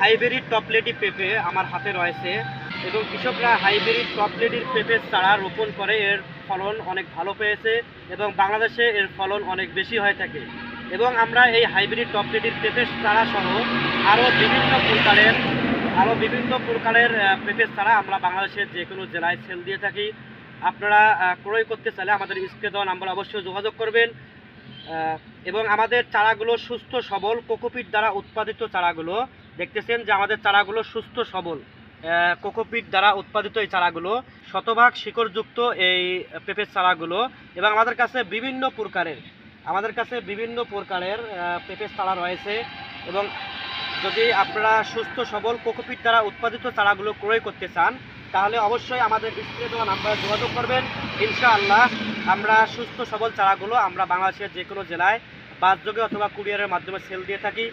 Hybrid টপলেটি পেঁপে আমার হাতে রয়েছে এবং কৃষকরা হাইব্রিড টপলেটির পেঁপের চারা রোপণ করে, এর ফলন অনেক ভালো পেয়েছে এবং বাংলাদেশে এর ফলন অনেক বেশি হয়ে থাকে। এবং আমরা এই হাইব্রিড টপলেটির পেঁপের চারা সহ আরও বিভিন্ন প্রকারের, আরও বিভিন্ন প্রকারের পেঁপের চারা আমরা বাংলাদেশের যে কোনো জেলায় সেল দিয়ে থাকি। আপনারা ক্রয় করতে চাইলে আমাদের স্ক্রিনে দেওয়া নাম্বার অবশ্যই যোগাযোগ করবেন। এবং আমাদের চারাগুলো সুস্থ, সবল কোকোপিট দ্বারা উৎপাদিত চারাগুলো দেখতেছেন যে আমাদের চারাগুলো সুস্থ, সবল। কোকোপিট দ্বারা উৎপাদিত এই চারাগুলো, শতভাগ শিকড়যুক্ত এই পেঁপের চারাগুলো এবং আমাদের কাছে বিভিন্ন প্রকারের, আমাদের কাছে বিভিন্ন প্রকারের পেঁপের চারা রয়েছে এবং যদি আপনারা সুস্থ, সবল কোকোপিট দ্বারা উৎপাদিত চারাগুলো ক্রয় করতে চান, তাহলে অবশ্যই আমাদের স্ক্রিনে দেওয়া নাম্বারে যোগাযোগ করবেন। ইনশাআল্লাহ আমরা সুস্থ, সবল চারাগুলো আমরা বাংলাদেশের যে কোনো জেলায় বাসযোগে অথবা কুরিয়ারের মাধ্যমে সেল দিয়ে থাকি।